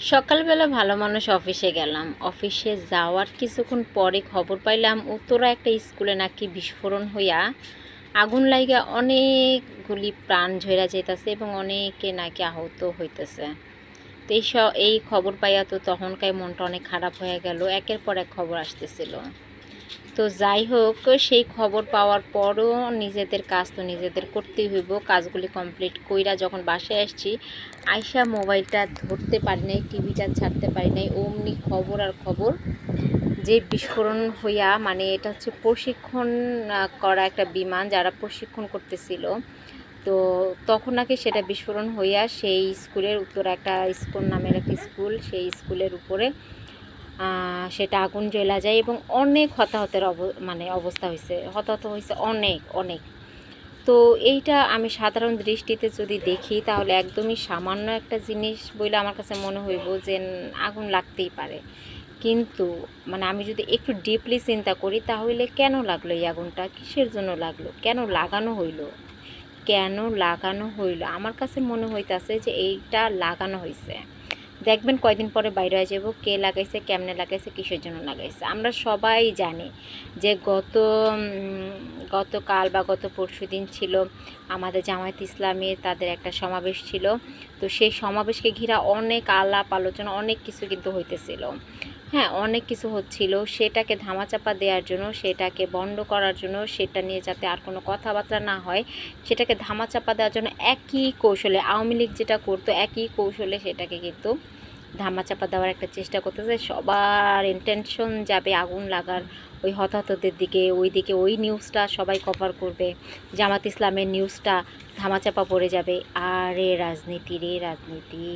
সকালবেলা ভালো মানুষ অফিসে গেলাম। অফিসে যাওয়ার কিছুক্ষণ পরে খবর পাইলাম উত্তরা একটা স্কুলে নাকি বিস্ফোরণ হইয়া আগুন লাইগা অনেকগুলি প্রাণ ঝরা যেতেছে এবং অনেকে নাকি আহত হইতেছে। তো এই এই খবর পাইয়া তো তখনকার মনটা অনেক খারাপ হয়ে গেল। একের পর এক খবর আসতেছিল। তো যাই হোক, সেই খবর পাওয়ার পরও নিজেদের কাজ তো নিজেদের করতেই হইব। কাজগুলি কমপ্লিট কইরা যখন বাসায় আসছি আয়সা মোবাইলটা ধরতে পারি নাই, টিভিটা ছাড়তে পারি নাই, অমনি খবর আর খবর। যে বিস্ফোরণ হইয়া মানে এটা হচ্ছে প্রশিক্ষণ করা একটা বিমান যারা প্রশিক্ষণ করতেছিল। তো তখন নাকি সেটা বিস্ফোরণ হইয়া সেই স্কুলের উত্তর একটা স্কুল, নামের একটা স্কুল, সেই স্কুলের উপরে সেটা আগুন জ্বলা যায় এবং অনেক হতাহতের অব মানে অবস্থা হয়েছে হতাহত হয়েছে অনেক অনেক। তো এইটা আমি সাধারণ দৃষ্টিতে যদি দেখি, তাহলে একদমই সামান্য একটা জিনিস বলে আমার কাছে মনে হইব যে আগুন লাগতেই পারে। কিন্তু মানে আমি যদি একটু ডিপলি চিন্তা করি, তাহলে কেন লাগল এই আগুনটা? কিসের জন্য লাগল? কেন লাগানো হইল? কেন লাগানো হইল? আমার কাছে মনে হইতাছে যে, এইটা লাগানো হয়েছে দেখবেন কয়দিন পরে বাইরে হয়ে যাব, কে লাগাইছে, কেমনে লাগাইছে, কিসের জন্য লাগাইছে। আমরা সবাই জানি যে গত গতকাল বা গত পরশু দিন ছিল আমাদের জামায়াত ইসলামের তাদের একটা সমাবেশ ছিল। তো সেই সমাবেশকে ঘিরা অনেক আলাপ আলোচনা, অনেক কিছু কিন্তু হইতেছিল। হ্যাঁ অনেক কিছু হচ্ছিল। সেটাকে ধামাচাপা দেওয়ার জন্য, সেটাকে বন্ধ করার জন্য, সেটা নিয়ে যাতে আর কোনো কথাবার্তা না হয়, সেটাকে ধামাচাপা দেওয়ার জন্য একই কৌশলে, আওয়ামী লীগ যেটা করতো, একই কৌশলে সেটাকে কিন্তু ধামাচাপা দেওয়ার একটা চেষ্টা করতেছে। সবার ইন্টেনশন যাবে আগুন লাগার, ওই হতাহতদের দিকে ওই দিকে ওই নিউজটা সবাই কভার করবে। জামাত ইসলামের নিউজটা ধামাচাপা পড়ে যাবে। আরে রাজনীতি রে রাজনীতি।